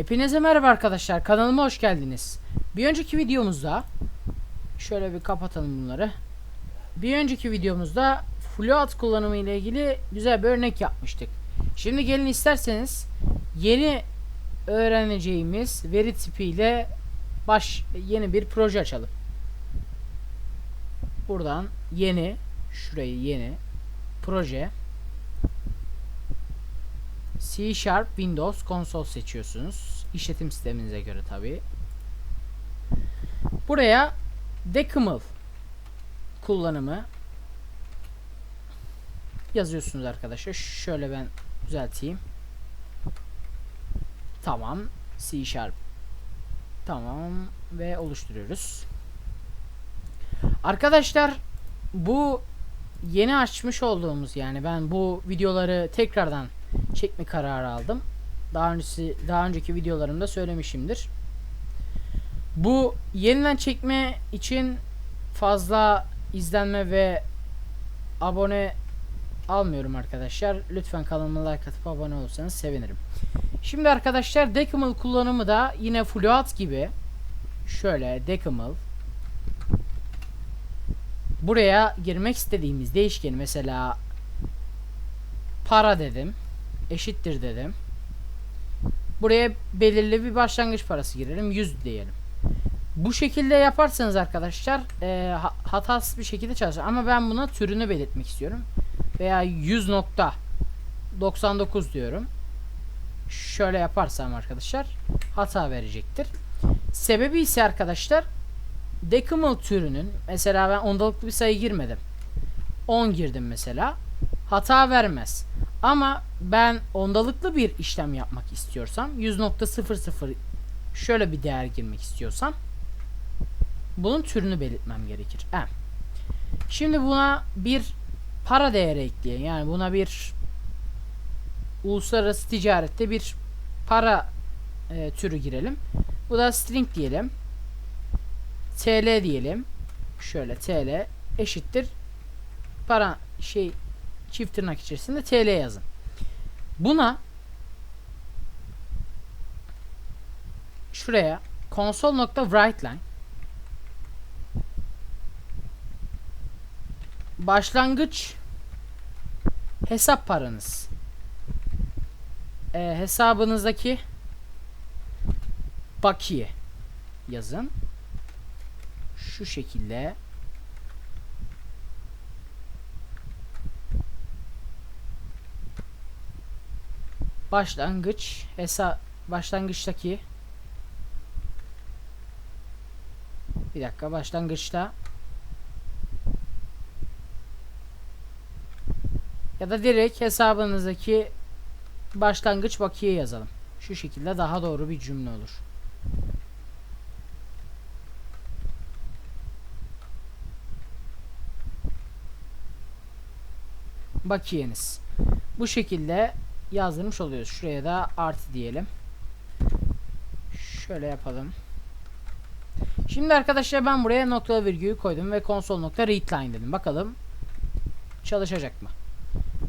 Hepinize merhaba arkadaşlar. Kanalıma hoş geldiniz. Bir önceki videomuzda şöyle bir kapatalım bunları. Bir önceki videomuzda float kullanımı ile ilgili güzel bir örnek yapmıştık. Şimdi gelin isterseniz yeni öğreneceğimiz veri tipiyle baş yeni bir proje açalım. Buradan yeni şurayı yeni proje C Sharp Windows konsol seçiyorsunuz. İşletim sisteminize göre tabi. Buraya Decimal kullanımı yazıyorsunuz arkadaşlar. Şöyle ben düzelteyim. Tamam. C Sharp. Tamam ve oluşturuyoruz. Arkadaşlar bu yeni açmış olduğumuz yani ben bu videoları tekrardan çekme kararı aldım. Daha öncesi daha önceki videolarımda söylemişimdir. Bu yeniden çekme için fazla izlenme ve abone almıyorum arkadaşlar. Lütfen kanalıma like atıp abone olursanız sevinirim. Şimdi arkadaşlar Decimal kullanımı da yine float gibi şöyle Decimal buraya girmek istediğimiz değişkeni mesela para dedim eşittir dedim. Buraya belirli bir başlangıç parası girelim. 100 diyelim. Bu şekilde yaparsanız arkadaşlar e, ha- hatasız bir şekilde çalışır. Ama ben buna türünü belirtmek istiyorum. Veya 100.99 diyorum. Şöyle yaparsam arkadaşlar hata verecektir. Sebebi ise arkadaşlar decimal türünün mesela ben ondalıklı bir sayı girmedim. 10 girdim mesela. Hata vermez. Ama ben ondalıklı bir işlem yapmak istiyorsam 100.00 şöyle bir değer girmek istiyorsam bunun türünü belirtmem gerekir. M. Şimdi buna bir para değeri ekleyelim. Yani buna bir uluslararası ticarette bir para e, türü girelim. Bu da string diyelim. TL diyelim. Şöyle TL eşittir para şey çift tırnak içerisinde TL yazın. Buna şuraya console.writeline başlangıç hesap paranız e, hesabınızdaki bakiye yazın. Şu şekilde başlangıç hesap başlangıçtaki bir dakika başlangıçta ya da direkt hesabınızdaki başlangıç bakiye yazalım. Şu şekilde daha doğru bir cümle olur. Bakiyeniz. Bu şekilde yazdırmış oluyoruz. Şuraya da artı diyelim. Şöyle yapalım. Şimdi arkadaşlar ben buraya nokta virgülü koydum ve konsol nokta readline dedim. Bakalım çalışacak mı?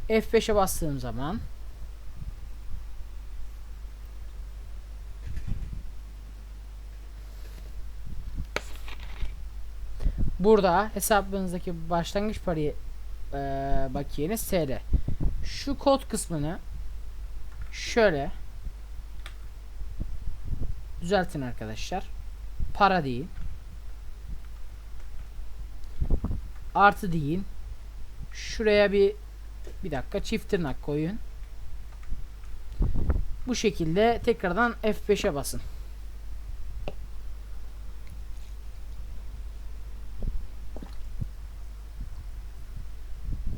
F5'e bastığım zaman Burada hesabınızdaki başlangıç parayı e, bakiyeniz TL. Şu kod kısmını şöyle düzeltin arkadaşlar. Para değil. Artı deyin. Şuraya bir bir dakika çift tırnak koyun. Bu şekilde tekrardan F5'e basın.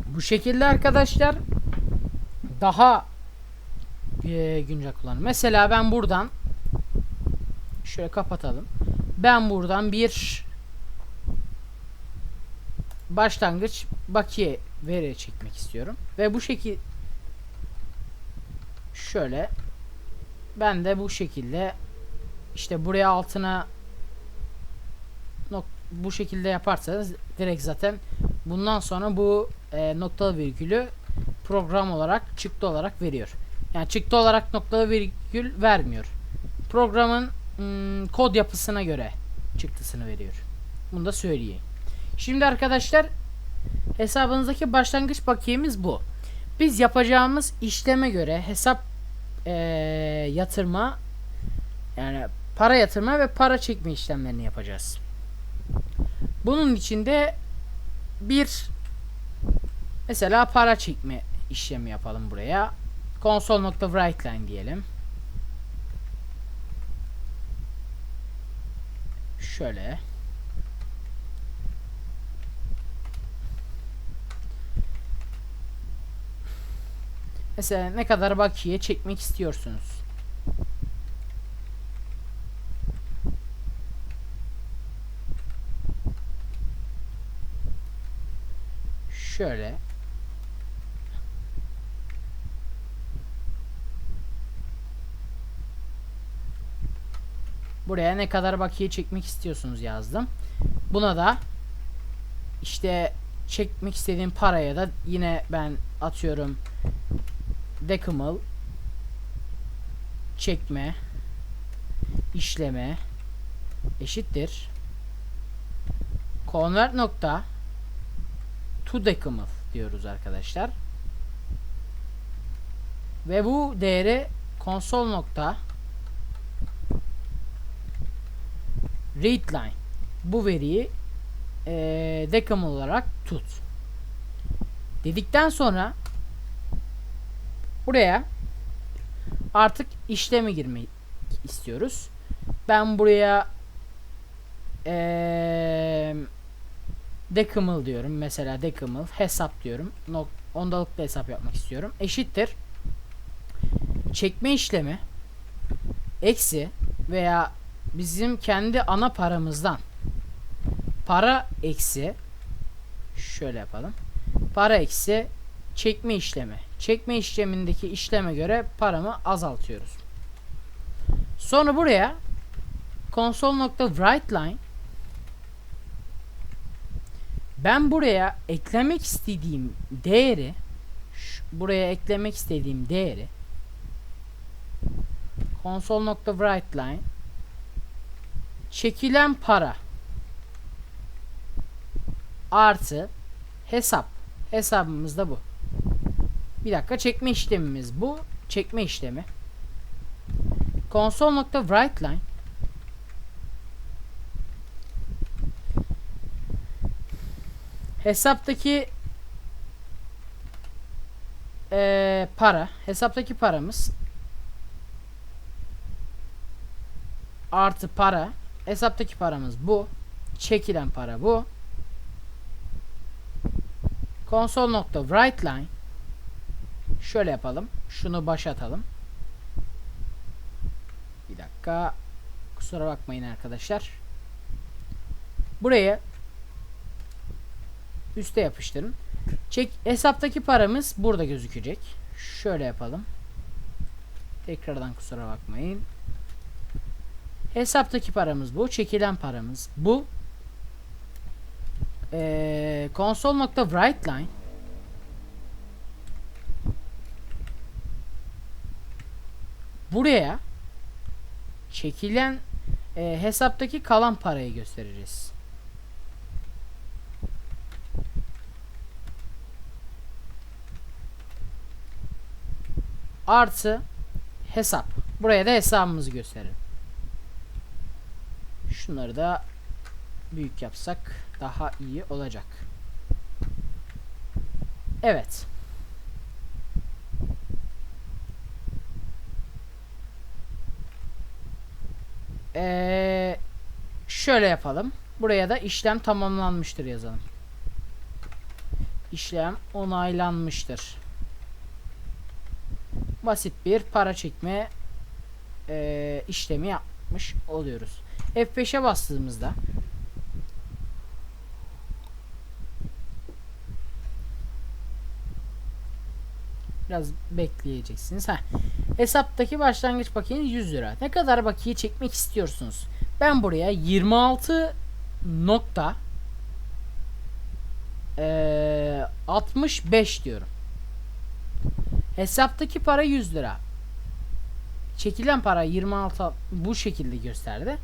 Bu şekilde arkadaşlar daha e, güncel kullanım. Mesela ben buradan şöyle kapatalım. Ben buradan bir başlangıç bakiye veri çekmek istiyorum. Ve bu şekil şöyle ben de bu şekilde işte buraya altına bu şekilde yaparsanız direkt zaten bundan sonra bu e, noktalı virgülü program olarak çıktı olarak veriyor. Yani çıktı olarak noktalı virgül vermiyor. programın hmm, kod yapısına göre çıktısını veriyor. Bunu da söyleyeyim. Şimdi arkadaşlar hesabınızdaki başlangıç bakiyemiz bu. Biz yapacağımız işleme göre hesap eee, yatırma yani para yatırma ve para çekme işlemlerini yapacağız. Bunun içinde bir mesela para çekme işlemi yapalım buraya. Console.writeLine diyelim. Şöyle. Mesela ne kadar bakiye çekmek istiyorsunuz? Şöyle. Buraya ne kadar bakiye çekmek istiyorsunuz yazdım. Buna da işte çekmek istediğim paraya da yine ben atıyorum decimal çekme işleme eşittir convert nokta to decimal diyoruz arkadaşlar. Ve bu değeri konsol nokta readline bu veriyi eee decimal olarak tut. Dedikten sonra buraya artık işleme girmeyi istiyoruz. Ben buraya eee decimal diyorum. Mesela decimal hesap diyorum. Nok ondalıklı hesap yapmak istiyorum. Eşittir. Çekme işlemi eksi veya bizim kendi ana paramızdan para eksi şöyle yapalım. Para eksi çekme işlemi. Çekme işlemindeki işleme göre paramı azaltıyoruz. Sonra buraya console.writeLine ben buraya eklemek istediğim değeri buraya eklemek istediğim değeri console.writeLine çekilen para artı hesap hesabımız da bu. Bir dakika çekme işlemimiz bu. Çekme işlemi. Console.writeLine hesaptaki eee, para hesaptaki paramız artı para hesaptaki paramız bu. Çekilen para bu. console.writeLine şöyle yapalım. Şunu başatalım. Bir dakika. Kusura bakmayın arkadaşlar. Buraya üste yapıştırın. Çek hesaptaki paramız burada gözükecek. Şöyle yapalım. Tekrardan kusura bakmayın Hesaptaki paramız bu. Çekilen paramız bu. Ee, console.writeLine buraya çekilen e, hesaptaki kalan parayı göstereceğiz. Artı hesap. Buraya da hesabımızı gösterelim. Şunları da büyük yapsak daha iyi olacak. Evet. Ee, şöyle yapalım. Buraya da işlem tamamlanmıştır yazalım. İşlem onaylanmıştır. Basit bir para çekme ee, işlemi yapmış oluyoruz. F5'e bastığımızda biraz bekleyeceksiniz. Heh. Hesaptaki başlangıç bakiyeniz 100 lira. Ne kadar bakiye çekmek istiyorsunuz? Ben buraya 26 nokta eee, 65 diyorum. Hesaptaki para 100 lira. çekilen para 26 bu şekilde gösterdi.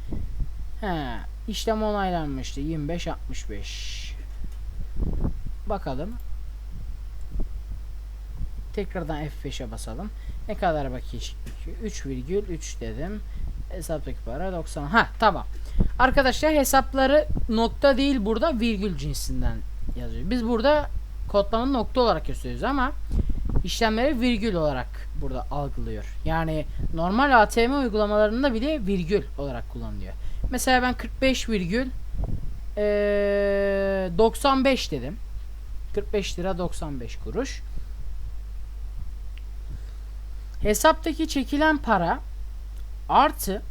He, işlem onaylanmıştı 25 65. Bakalım. Tekrardan F5'e basalım. Ne kadar çıktı? 3,3 dedim. Hesaptaki para 90. Ha tamam. Arkadaşlar hesapları nokta değil burada virgül cinsinden yazıyor. Biz burada kodlamanın nokta olarak gösteriyoruz ama işlemleri virgül olarak burada algılıyor. Yani normal ATM uygulamalarında bile virgül olarak kullanılıyor. Mesela ben 45 virgül eee, 95 dedim. 45 lira 95 kuruş. Hesaptaki çekilen para artı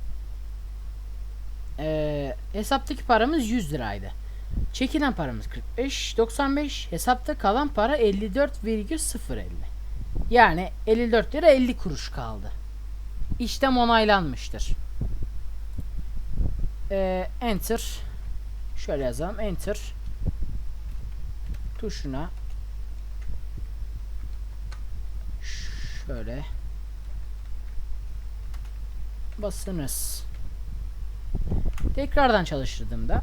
eee, hesaptaki paramız 100 liraydı. Çekilen paramız 45 95 hesapta kalan para 54,050. Yani 54 lira 50 kuruş kaldı. İşlem onaylanmıştır. Eee, enter şöyle yazalım enter tuşuna şöyle basınız. Tekrardan çalıştırdığımda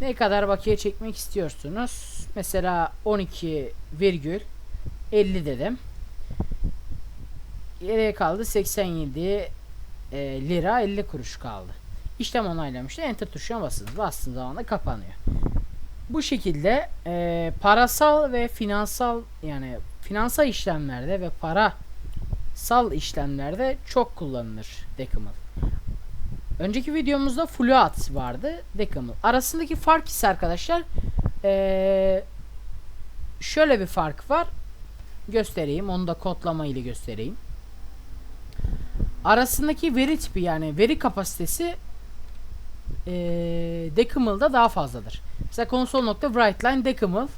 ne kadar bakiye çekmek istiyorsunuz? Mesela 12 virgül 50 dedim. Geriye kaldı 87 e, lira 50 kuruş kaldı. İşlem onaylamıştı. Enter tuşuna basınız. Bastığınız zaman da kapanıyor. Bu şekilde e, parasal ve finansal yani finansal işlemlerde ve parasal işlemlerde çok kullanılır Decimal. Önceki videomuzda Fluat vardı Decimal. Arasındaki fark ise arkadaşlar e, şöyle bir fark var. Göstereyim. Onu da kodlama ile göstereyim. Arasındaki veri tipi yani veri kapasitesi e, Decimal'da daha fazladır. Mesela console nokta write line decimal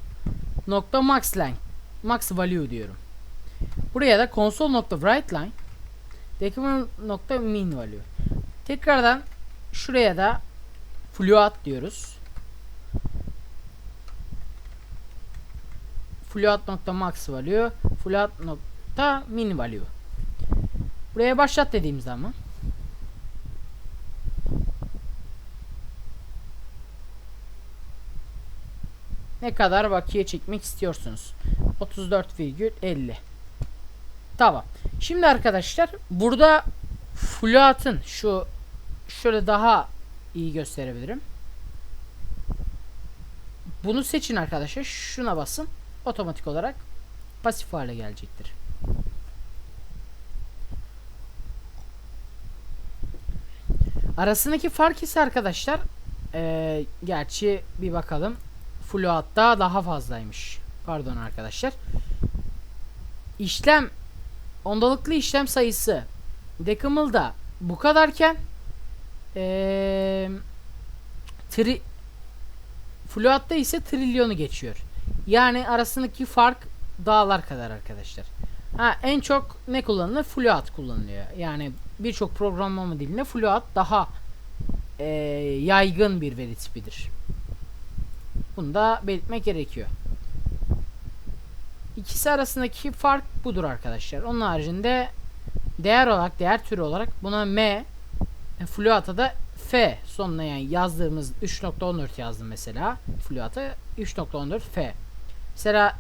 nokta max line max value diyorum. Buraya da console nokta write line decimal nokta min value. Tekrardan şuraya da float diyoruz. Float nokta max value float nokta min value. Buraya başlat dediğim zaman ne kadar bakiye çekmek istiyorsunuz? 34,50 Tamam. Şimdi arkadaşlar burada float'ın şu şöyle daha iyi gösterebilirim. Bunu seçin arkadaşlar. Şuna basın. Otomatik olarak pasif hale gelecektir. Arasındaki fark ise arkadaşlar ee, gerçi bir bakalım float'ta daha fazlaymış. Pardon arkadaşlar. İşlem ondalıklı işlem sayısı Decimal'da bu kadarken ee, tri Float'ta ise trilyonu geçiyor. Yani arasındaki fark dağlar kadar arkadaşlar. Ha en çok ne kullanılır? Float kullanılıyor. Yani birçok programlama dilinde Float daha ee, yaygın bir veri tipidir. Bunu da belirtmek gerekiyor. İkisi arasındaki fark budur arkadaşlar. Onun haricinde değer olarak, değer türü olarak buna M, Fluat'a da F sonuna yani yazdığımız 3.14 yazdım mesela. Fluat'a 3.14 F. Mesela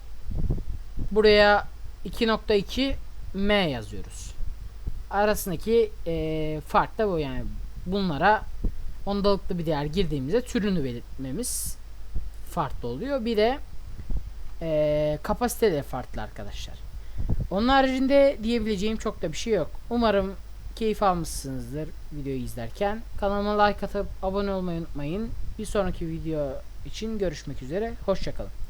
buraya 2.2 M yazıyoruz. Arasındaki e, fark da bu yani bunlara ondalıklı bir değer girdiğimizde türünü belirtmemiz farklı oluyor. Bir de e, kapasite de farklı arkadaşlar. Onun haricinde diyebileceğim çok da bir şey yok. Umarım keyif almışsınızdır videoyu izlerken. Kanalıma like atıp abone olmayı unutmayın. Bir sonraki video için görüşmek üzere. Hoşçakalın.